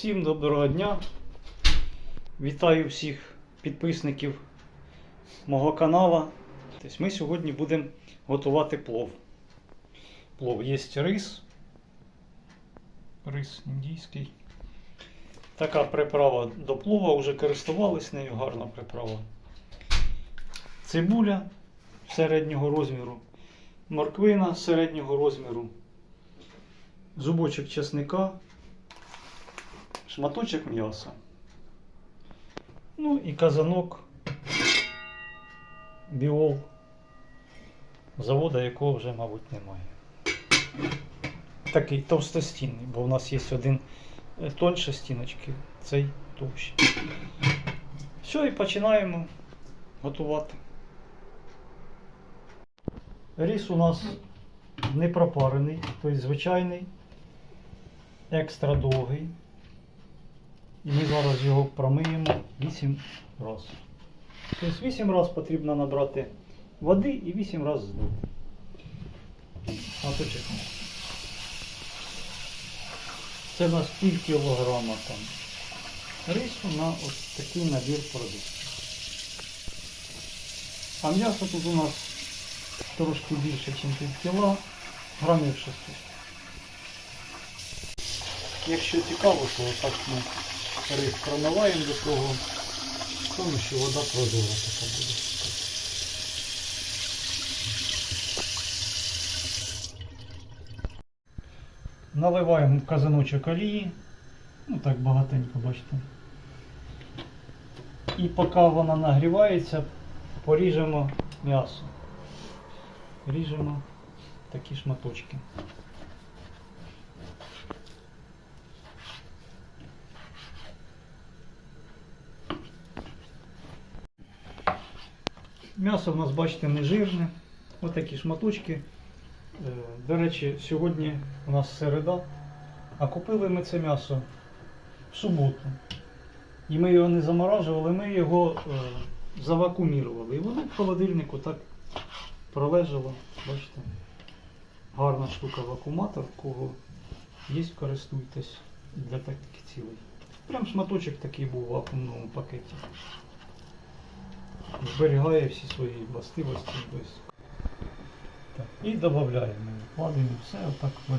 Всім доброго дня. Вітаю всіх підписників мого каналу. Тобто Ми сьогодні будемо готувати плов. Плов є рис. Рис індійський. Така приправа до плова, вже користувались нею, гарна приправа. Цибуля середнього розміру, морквина середнього розміру, зубочок чесника, шматочок м'яса. Ну і казанок біол, завода якого вже, мабуть, немає. Такий товстостінний, бо в нас є один е, тоньше стіночки, цей товщий. Все, і починаємо готувати. Ріс у нас не пропарений, тобто звичайний, екстра довгий. І ми зараз його промиємо 8 разів. Тобто 8 разів потрібно набрати води і 8 разів здути. Чекаємо. Це у нас пів кілограма там рису на ось такий набір продуктів. А м'ясо тут у нас трошки більше, ніж пів кіла, грамів 600. Якщо цікаво, то так ми рис промиваємо до того, тому що вода прозора така буде. Наливаємо в казаночок олії, ну так багатенько бачите. І поки вона нагрівається, поріжемо м'ясо. Ріжемо такі шматочки. М'ясо в нас, бачите, не жирне. Ось такі шматочки. Е, До речі, сьогодні у нас середа, а купили ми це м'ясо в суботу. І ми його не заморажували, ми його е, завакумірували. І воно в холодильнику так пролежало. Бачите? Гарна штука вакууматор, кого є, користуйтесь для таких цілей. Прям шматочок такий був в вакуумному пакеті. Зберігає всі свої властивості. Так. І додаємо. Вкладаємо все отак в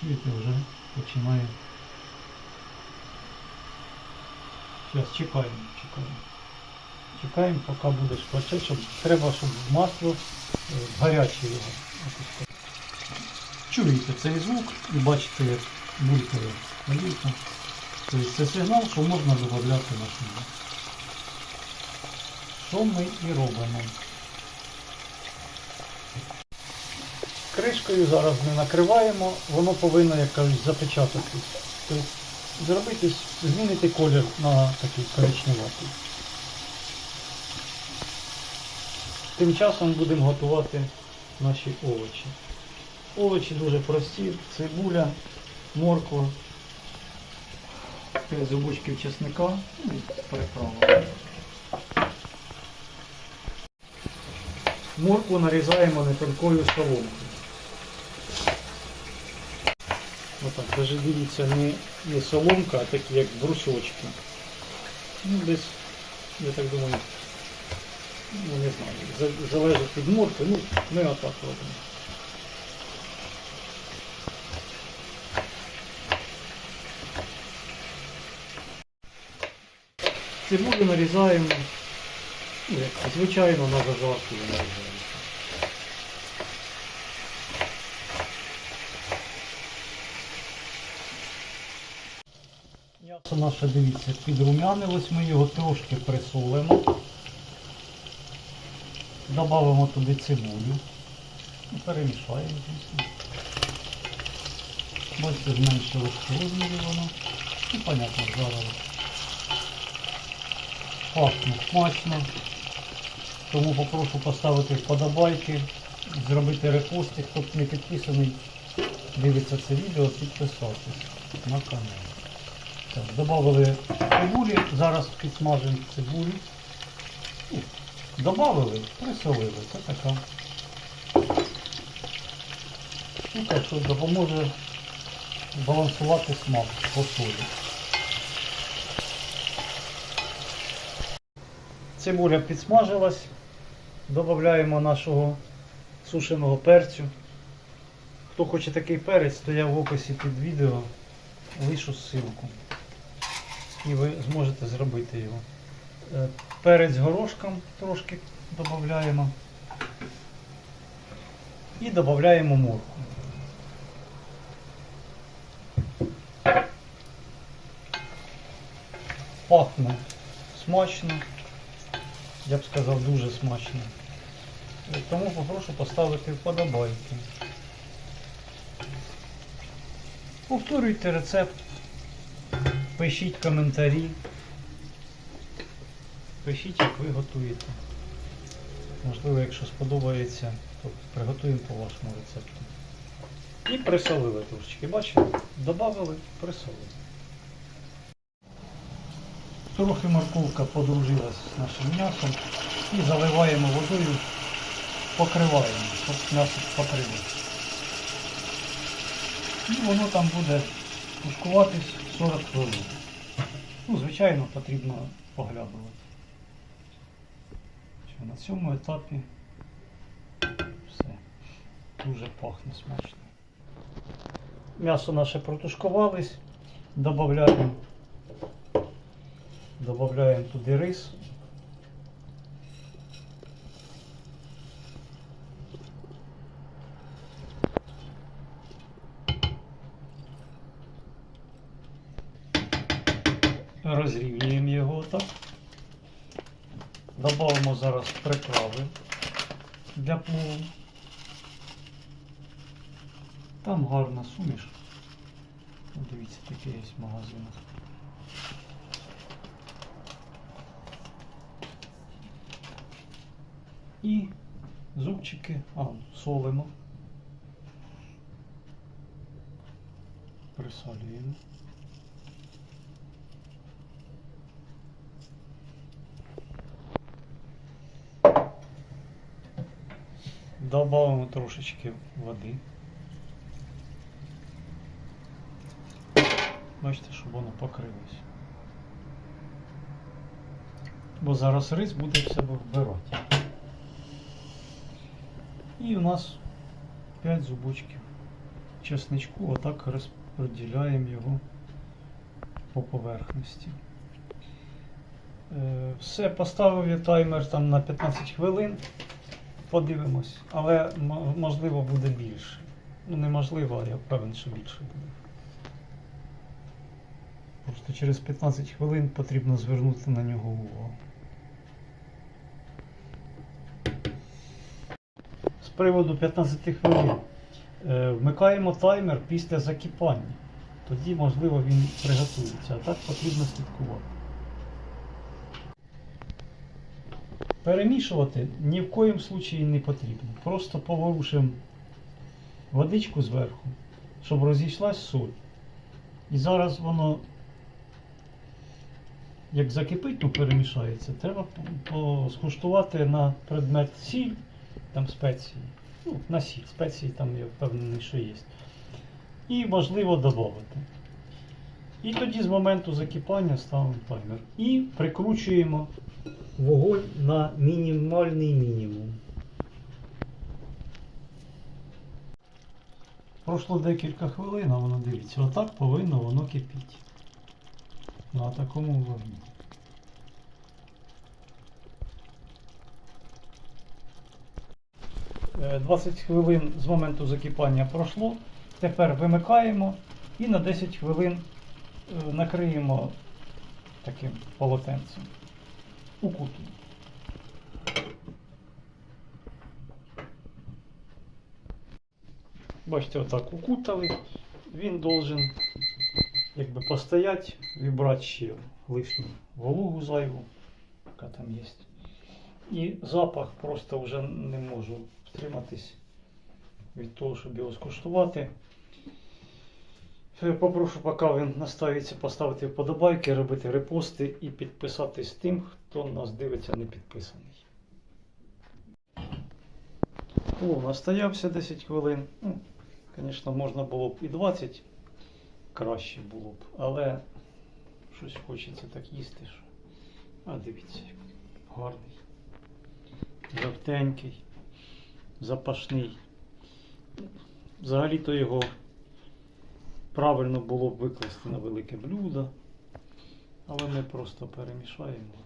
Чуєте, вже починає. Зараз чекаємо, чекаємо. Чекаємо, поки буде шкварчати, щоб треба, щоб масло е, гаряче його. опускати. Чуєте цей звук і бачите, як булькає. Тобто це сигнал, що можна додати масло. Що ми і робимо. Кришкою зараз не накриваємо, воно повинно, як кажуть, запечататись. Тобто зробити, змінити колір на такий коричневатий. Тим часом будемо готувати наші овочі. Овочі дуже прості, цибуля, морква, 5 зубочків чесника і приправа. Моркву нарізаємо не тонкою соломкою. Отак, даже дивіться, не, не соломка, а такі як брусочки. Ну, десь, я так думаю, ну не знаю, залежить від моркви, ну, ми отак робимо. Цибулю нарізаємо, звичайно на зажарку нарізаємо. М'ясо наше, дивіться, підрумянилось, ми його трошки присолимо. Добавимо туди цибулю. І перемішаємо, звісно. Бачите, зменшилось розмірі воно. І понятно, зараз. Пахне смачно. Тому попрошу поставити вподобайки, зробити репости, хто не підписаний, дивиться це відео, підписатись на канал. Так, Добавили цибулі, зараз підсмажимо цибулю. Добавили, присолили. Це така штука, що допоможе балансувати смак по солі. Цибуля підсмажилась. Додаємо нашого сушеного перцю. Хто хоче такий перець, то я в описі під відео лишу ссылку. І ви зможете зробити його. Е, Перець горошком трошки додаємо. І додаємо морку. Пахне смачно. Я б сказав дуже смачно. Тому попрошу поставити вподобайки. Повторюйте рецепт, пишіть коментарі. Пишіть, як ви готуєте. Можливо, якщо сподобається, то приготуємо по вашому рецепту. І присолили трошечки. Бачите? Добавили, присолили. Трохи морковка подружилась з нашим м'ясом і заливаємо водою, покриваємо, щоб м'ясо покрилося. І воно там буде тушкуватись 40 хвилин. Ну, звичайно, потрібно поглядувати. Що на цьому етапі все дуже пахне смачно. М'ясо наше протушкувались, додаємо туди рис. Розрівнюємо його так. Добавимо зараз приправи для плову. Там гарна суміш. Дивіться, таке є в магазинах. І зубчики, а, солимо. Присолюємо. Добавимо трошечки води. Бачите, щоб воно покрилось. Бо зараз рис буде в себе вбирати. І у нас 5 зубочків чесничку, отак розподіляємо його по поверхності. Е, Все, поставив я таймер там на 15 хвилин. Подивимось, але можливо буде більше. Ну неможливо, я впевнений, що більше буде. Просто через 15 хвилин потрібно звернути на нього увагу. З приводу 15 хвилин. Е, Вмикаємо таймер після закипання. Тоді, можливо, він приготується. А так потрібно слідкувати. Перемішувати ні в коїм случаї не потрібно. Просто поворушимо водичку зверху, щоб розійшлась соль. І зараз воно, як закипить, ну перемішається, треба скуштувати на предмет сіль, там спеції. Ну, на сіль, спеції там я впевнений, що є. І можливо додати. І тоді з моменту закипання ставимо таймер. І прикручуємо вогонь на мінімальний мінімум. Пройшло декілька хвилин, а воно дивіться, отак повинно воно кипіти. На такому вогні. Е, 20 хвилин з моменту закипання пройшло. Тепер вимикаємо і на 10 хвилин е, накриємо таким полотенцем. Укутуємо. Бачите, отак укутали. Він должен якби постоять, вибрати ще лишню вологу зайву, яка там є. І запах просто вже не можу втриматись від того, щоб його скуштувати. Е, Попрошу, поки він наставиться, поставити вподобайки, робити репости і підписатись тим, хто нас дивиться не підписаний. О, настоявся 10 хвилин. Ну, звісно, можна було б і 20. краще було б. Але щось хочеться так їсти. Що... А дивіться, гарний. Жовтенький, запашний. Взагалі-то його правильно було б викласти на велике блюдо. Але ми просто перемішаємо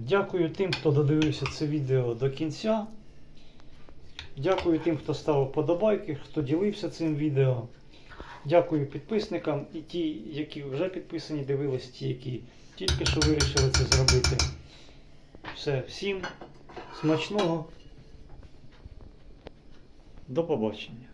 Дякую тим, хто додивився це відео до кінця. Дякую тим, хто ставив подобайки, хто ділився цим відео. Дякую підписникам і ті, які вже підписані, дивились, ті, які тільки що вирішили це зробити. Все, всім смачного. До побачення.